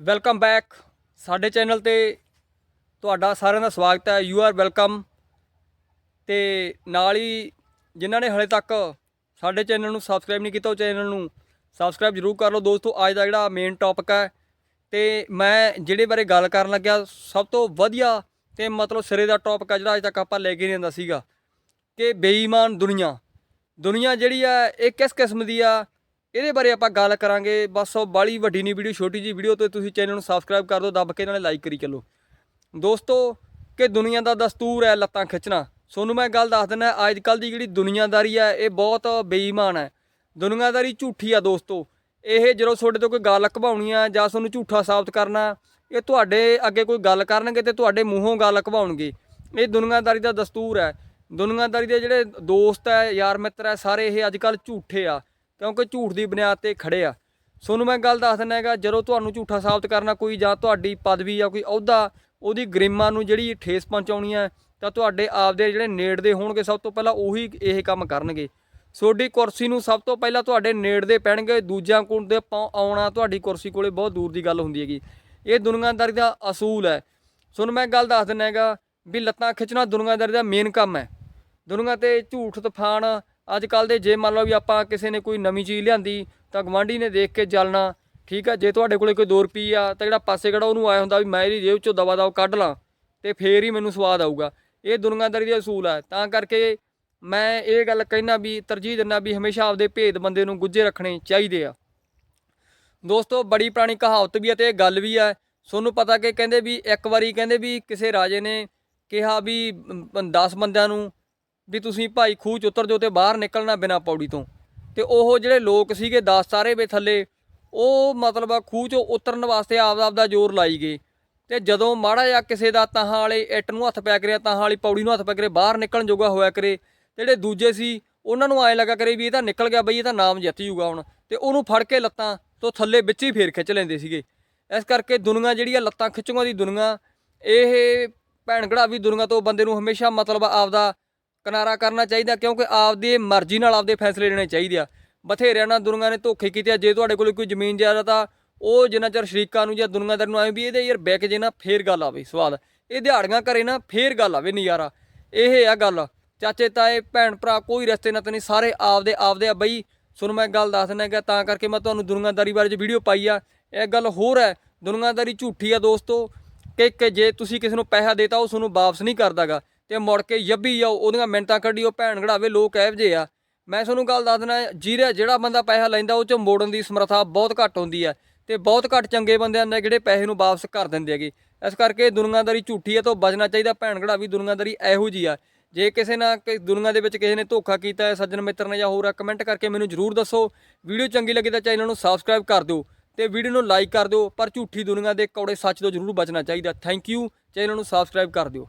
Welcome back. ਸਾਡੇ channel ਤੇ ਤੁਹਾਡਾ ਸਾਰਿਆਂ ਦਾ ਸਵਾਗਤ ਹੈ। ਯੂ ਆਰ ਵੈਲਕਮ ਤੇ ਨਾਲ ਹੀ ਜਿਨ੍ਹਾਂ ਨੇ ਹਲੇ ਤੱਕ ਸਾਡੇ ਚੈਨਲ ਨੂੰ ਸਬਸਕ੍ਰਾਈਬ ਨਹੀਂ ਕੀਤਾ, ਉਹ ਚੈਨਲ ਨੂੰ ਸਬਸਕ੍ਰਾਈਬ ਜ਼ਰੂਰ ਕਰ ਲਓ। ਦੋਸਤੋ, ਅੱਜ ਦਾ ਜਿਹੜਾ ਮੇਨ ਟੌਪਿਕ ਹੈ, ਤੇ ਮੈਂ ਜਿਹੜੇ ਬਾਰੇ ਗੱਲ ਕਰਨ ਲੱਗਿਆ, ਸਭ ਤੋਂ ਵਧੀਆ ਤੇ ਮਤਲਬ ਸਿਰੇ ਦਾ ਟੌਪਿਕ ਹੈ ਜਿਹੜਾ ਅੱਜ ਤੱਕ ਆਪਾਂ ਲੈ ਕੇ ਨਹੀਂ ਆਂਦਾ ਸੀਗਾ, ਕਿ ਬੇਈਮਾਨ ਦੁਨੀਆ। ਦੁਨੀਆ ਜਿਹੜੀ ਆ ਇਹ ਕਿਸ ਕਿਸਮ ਦੀ ਆ? ਇਹਦੇ ਬਾਰੇ ਆਪਾਂ ਗੱਲ ਕਰਾਂਗੇ। ਬਸ ਉਹ ਬਾਲੀ ਵੱਡੀ ਨਹੀਂ ਵੀਡੀਓ, ਛੋਟੀ ਜੀ ਵੀਡੀਓ ਤੇ ਤੁਸੀਂ ਚੈਨਲ ਨੂੰ ਸਬਸਕ੍ਰਾਈਬ ਕਰ ਦਿਓ, ਦੱਬ ਕੇ ਨਾਲੇ ਲਾਈਕ ਕਰੀ ਚੱਲੋ। ਦੋਸਤੋ, ਕਿ ਦੁਨੀਆ ਦਾ ਦਸਤੂਰ ਹੈ ਲੱਤਾਂ ਖਿੱਚਣਾ। ਸੋਨੂੰ ਮੈਂ ਗੱਲ ਦੱਸ ਦਿੰਦਾ ਅੱਜ ਕੱਲ ਦੀ ਜਿਹੜੀ ਦੁਨੀਆਦਾਰੀ ਹੈ, ਇਹ ਬਹੁਤ ਬੇਈਮਾਨ ਹੈ। ਦੁਨੀਆਦਾਰੀ ਝੂਠੀ ਆ ਦੋਸਤੋ। ਇਹ ਜਦੋਂ ਤੁਹਾਡੇ ਤੋਂ ਕੋਈ ਗੱਲ ਘਵਾਉਣੀ ਆ ਜਾਂ ਤੁਹਾਨੂੰ ਝੂਠਾ ਸਾਬਤ ਕਰਨਾ, ਇਹ ਤੁਹਾਡੇ ਅੱਗੇ ਕੋਈ ਗੱਲ ਕਰਨਗੇ ਤੇ ਤੁਹਾਡੇ ਮੂੰਹੋਂ ਗੱਲ ਘਵਾਉਣਗੇ ਇਹ ਦੁਨੀਆਦਾਰੀ ਦਾ ਦਸਤੂਰ ਹੈ। ਦੁਨੀਆਦਾਰੀ ਦੇ ਜਿਹੜੇ ਦੋਸਤ ਹੈ, ਯਾਰ ਮਿੱਤਰ ਹੈ, ਸਾਰੇ ਇਹ ਅੱਜ ਕੱਲ ਝੂਠੇ ਆ। ਕਿਉਂਕਿ ਝੂਠ ਦੀ ਬੁਨਿਆਦ ਤੇ ਖੜੇ ਆ। ਸੋਨੂੰ ਮੈਂ ਗੱਲ ਦੱਸ ਦਿੰਦਾ ਹੈਗਾ, ਜਦੋਂ ਤੁਹਾਨੂੰ ਝੂਠਾ ਸਾਬਤ ਕਰਨਾ ਕੋਈ ਜਾਂ ਤੁਹਾਡੀ ਪਦਵੀ ਜਾਂ ਕੋਈ ਅਹੁਦਾ, ਉਹਦੀ ਗਰਿਮਾ ਨੂੰ ਜਿਹੜੀ ਠੇਸ ਪਹੁੰਚਾਉਣੀ ਹੈ ਤਾਂ ਤੁਹਾਡੇ ਆਪਦੇ ਜਿਹੜੇ ਨੇੜਦੇ ਹੋਣਗੇ, ਸਭ ਤੋਂ ਪਹਿਲਾਂ ਉਹੀ ਇਹ ਕੰਮ ਕਰਨਗੇ। ਤੁਹਾਡੀ ਕੁਰਸੀ ਨੂੰ ਸਭ ਤੋਂ ਪਹਿਲਾਂ ਤੁਹਾਡੇ ਨੇੜਦੇ ਪੈਣਗੇ ਦੂਜਿਆਂ ਕੋਲ ਦੇ ਪਹੁੰ- ਆਉਣਾ ਤੁਹਾਡੀ ਕੁਰਸੀ ਕੋਲੇ ਬਹੁਤ ਦੂਰ ਦੀ ਗੱਲ ਹੁੰਦੀ ਹੈਗੀ। ਇਹ ਦੁਨੀਆਦਾਰੀ ਦਾ ਅਸੂਲ ਹੈ। ਤੁਹਾਨੂੰ ਮੈਂ ਗੱਲ ਦੱਸ ਦਿੰਦਾ ਹੈਗਾ ਵੀ ਲੱਤਾਂ ਖਿੱਚਣਾ ਦੁਨੀਆਦਾਰੀ ਦਾ ਮੇਨ ਕੰਮ ਹੈ। ਦੁਨੀਆ ਤੇ ਝੂਠ, ਤੂਫਾਨ ਅੱਜ ਕੱਲ ਦੇ ਜੇ ਮੰਨ ਲਓ ਵੀ ਆਪਾਂ ਕਿਸੇ ਨੇ ਕੋਈ ਨਵੀਂ ਚੀਜ਼ ਲਿਆਂਦੀ, ਤਾਂ ਗਵਾਂਢੀ ਨੇ ਦੇਖ ਕੇ ਜਲਣਾ, ਠੀਕ ਆ? ਜੇ ਤੁਹਾਡੇ ਕੋਲੇ ਕੋਈ 2 ਰੁਪਈਏ ਆ, ਤਾਂ ਜਿਹੜਾ ਪਾਸੇ ਖੜਾ ਉਹਨੂੰ ਆਇਆ ਹੁੰਦਾ ਵੀ ਮੈਂ ਇਹਦੀ ਜੇਬ ਚੋਂ ਦਵਾ ਦਵ ਕੱਢ ਲਾਂ ਤੇ ਫੇਰ ਹੀ ਮੈਨੂੰ ਸਵਾਦ ਆਊਗਾ। ਇਹ ਦੁਨੀਆਦਾਰੀ ਦਾ ਅਸੂਲ ਹੈ ਤਾਂ ਕਰਕੇ ਮੈਂ ਇਹ ਗੱਲ ਕਹਿਣਾ ਵੀ ਤਰਜੀਹ ਦਿੰਦਾ ਵੀ ਹਮੇਸ਼ਾ ਆਪਦੇ ਭੇਦ ਬੰਦੇ ਨੂੰ ਗੁੱਜੇ ਰੱਖਣੇ ਚਾਹੀਦੇ ਆ। ਦੋਸਤੋ, ਬੜੀ ਪੁਰਾਣੀ ਕਹਾਵਤ ਵੀ ਹੈ ਤੇ ਇਹ ਗੱਲ ਵੀ ਹੈ ਤੁਹਾਨੂੰ ਪਤਾ ਕਿ ਕਹਿੰਦੇ ਵੀ ਇੱਕ ਵਾਰੀ ਕਹਿੰਦੇ ਵੀ ਕਿਸੇ ਰਾਜੇ ਨੇ ਕਿਹਾ ਵੀ 10 ਬੰਦਿਆਂ ਨੂੰ ਵੀ ਤੁਸੀਂ ਭਾਈ ਖੂਹ ਚ ਉਤਰ ਜਾਓ ਤੇ ਬਾਹਰ ਨਿਕਲਣਾ ਬਿਨਾ ਪੌੜੀ ਤੋਂ। ਤੇ ਉਹ ਜਿਹੜੇ ਲੋਕ ਸੀਗੇ 10 ਸਾਰੇ ਵੇ ਥੱਲੇ, ਉਹ ਮਤਲਬ ਖੂਹ ਚੋਂ ਉਤਰਨ ਵਾਸਤੇ ਆਪਦਾ ਆਪਦਾ ਜ਼ੋਰ ਲਾਈ ਗਏ। ਤੇ ਜਦੋਂ ਮਾੜਾ ਜਿਹਾ ਕਿਸੇ ਦਾ ਤਾਹਾਂ ਵਾਲੇ ਇੱਟ ਨੂੰ ਹੱਥ ਪੈ ਕਰਿਆ, ਤਾਹਾਂ ਵਾਲੀ ਪੌੜੀ ਨੂੰ ਹੱਥ ਪੈ ਕਰੇ ਬਾਹਰ ਨਿਕਲਣ ਜੋਗਾ ਹੋਇਆ ਕਰੇ, ਤੇ ਜਿਹੜੇ ਦੂਜੇ ਸੀ, ਉਹਨਾਂ ਨੂੰ ਐ ਲੱਗਾ ਕਰੇ ਵੀ ਇਹ ਤਾਂ ਨਿਕਲ ਗਿਆ ਬਈ, ਇਹ ਤਾਂ ਨਾਮ ਜਿੱਤ ਜੂਗਾ ਹੁਣ। ਤੇ ਉਹਨੂੰ ਫੜ ਕੇ ਲੱਤਾਂ ਤੋਂ ਥੱਲੇ ਵਿੱਚ ਹੀ ਫੇਰ ਖਿੱਚ ਲੈਂਦੇ ਸੀਗੇ। ਇਸ ਕਰਕੇ ਦੁਨੀਆ ਜਿਹੜੀ ਆ, ਲੱਤਾਂ ਖਿੱਚੂਆਂ ਦੀ ਦੁਨੀਆ, ਇਹ ਭੈਣ ਘੜਾਵੀ ਦੁਨੀਆ ਤੋਂ ਬੰਦੇ ਨੂੰ ਹਮੇਸ਼ਾ ਮਤਲਬ ਆਪਦਾ ਕਿਨਾਰਾ ਕਰਨਾ ਚਾਹੀਦਾ ਕਿਉਂਕਿ ਆਪਦੀ ਮਰਜ਼ੀ ਨਾਲ ਆਪਦੇ ਫੈਸਲੇ ਲੈਣੇ ਚਾਹੀਦੇ ਆ। ਬਥੇਰਿਆਂ ਨਾਲ ਦੁਨੀਆ ਨੇ ਧੋਖੇ ਕੀਤੇ ਆ। ਜੇ ਤੁਹਾਡੇ ਕੋਲ ਕੋਈ ਜ਼ਮੀਨ ਜਾਇਦਾਦ ਆ, ਉਹ ਜਿੰਨਾ ਚਿਰ ਸ਼ਰੀਕਾਂ ਨੂੰ ਜਾਂ ਦੁਨੀਆਦਾਰ ਨੂੰ ਆਏ ਵੀ ਇਹਦੇ ਯਾਰ ਵਿਕ ਜੇ ਨਾ, ਫੇਰ ਗੱਲ ਆਵੇ ਸਵਾਦ ਇਹ ਦਿਹਾੜੀਆਂ ਕਰੇ ਨਾ, ਫੇਰ ਗੱਲ ਆਵੇ ਨਜ਼ਾਰਾ। ਇਹ ਆ ਗੱਲ। ਚਾਚੇ, ਤਾਏ, ਭੈਣ, ਭਰਾ ਕੋਈ ਰਸਤੇ ਨਾ ਨਹੀਂ। ਸਾਰੇ ਆਪਦੇ ਆਪਦੇ ਆ ਬਈ। ਸੁਣ ਮੈਂ ਗੱਲ ਦੱਸ ਦਿੰਦਾ ਕਿ ਤਾਂ ਕਰਕੇ ਮੈਂ ਤੁਹਾਨੂੰ ਦੁਨੀਆਦਾਰੀ ਬਾਰੇ ਚ ਵੀਡੀਓ ਪਾਈ ਆ। ਇਹ ਗੱਲ ਹੋਰ ਹੈ ਦੁਨੀਆਦਾਰੀ ਝੂਠੀ ਆ ਦੋਸਤੋ। ਕਿ ਕਿ ਜੇ ਤੁਸੀਂ ਕਿਸੇ ਨੂੰ ਪੈਸਾ ਦੇਤਾ, ਉਹ ਤੁਹਾਨੂੰ ਵਾਪਸ ਨਹੀਂ ਕਰਦਾਗਾ। ਤੇ ਮੁੜ ਕੇ ਯੱਬੀ ਜਾਓ ਉਹਦੀਆਂ ਮਿੰਟਾਂ ਕੱਢੀ, ਉਹ ਭੈਣ ਘੜਾਵੇ ਲੋਕ ਇਹੋ ਜਿਹੇ ਆ। ਮੈਂ ਤੁਹਾਨੂੰ ਗੱਲ ਦੱਸ ਦਿੰਦਾ ਜਿਹਦਾ ਜਿਹੜਾ ਬੰਦਾ ਪੈਸਾ ਲੈਂਦਾ, ਉਹ ਚ ਮੋੜਨ ਦੀ ਸਮਰੱਥਾ ਬਹੁਤ ਘੱਟ ਹੁੰਦੀ ਹੈ ਤੇ ਬਹੁਤ ਘੱਟ ਚੰਗੇ ਬੰਦੇ ਹੁੰਦੇ ਜਿਹੜੇ ਪੈਸੇ ਨੂੰ ਵਾਪਸ ਕਰ ਦਿੰਦੇ ਹੈਗੇ। ਇਸ ਕਰਕੇ ਦੁਨੀਆਦਾਰੀ ਝੂਠੀ ਹੈ ਤੋਂ ਬਚਣਾ ਚਾਹੀਦਾ। ਭੈਣ ਘੜਾਵੀ ਦੁਨੀਆਦਾਰੀ ਇਹੋ ਜੀ ਆ। ਜੇ ਕਿਸੇ ਨਾਲ ਕਿ ਦੁਨੀਆ ਦੇ ਵਿੱਚ ਕਿਸੇ ਨੇ ਧੋਖਾ ਕੀਤਾ ਹੈ, ਸੱਜਣ ਮਿੱਤਰ ਨੇ ਜਾਂ ਹੋਰ ਆ, ਕਮੈਂਟ ਕਰਕੇ ਮੈਨੂੰ ਜਰੂਰ ਦੱਸੋ। ਵੀਡੀਓ ਚੰਗੀ ਲੱਗੀ ਤਾਂ ਚੈਨਲ ਨੂੰ ਸਬਸਕ੍ਰਾਈਬ ਕਰ ਦਿਓ ਤੇ ਵੀਡੀਓ ਨੂੰ ਲਾਈਕ ਕਰ ਦਿਓ, ਪਰ ਝੂਠੀ ਦੁਨੀਆ ਦੇ ਕੌੜੇ ਸੱਚ ਤੋਂ ਜਰੂਰ ਬਚਣਾ ਚਾਹੀਦਾ। Thank you. ਚੈਨਲ ਨੂੰ ਸਬਸਕ੍ਰਾਈਬ ਕਰ ਦਿਓ।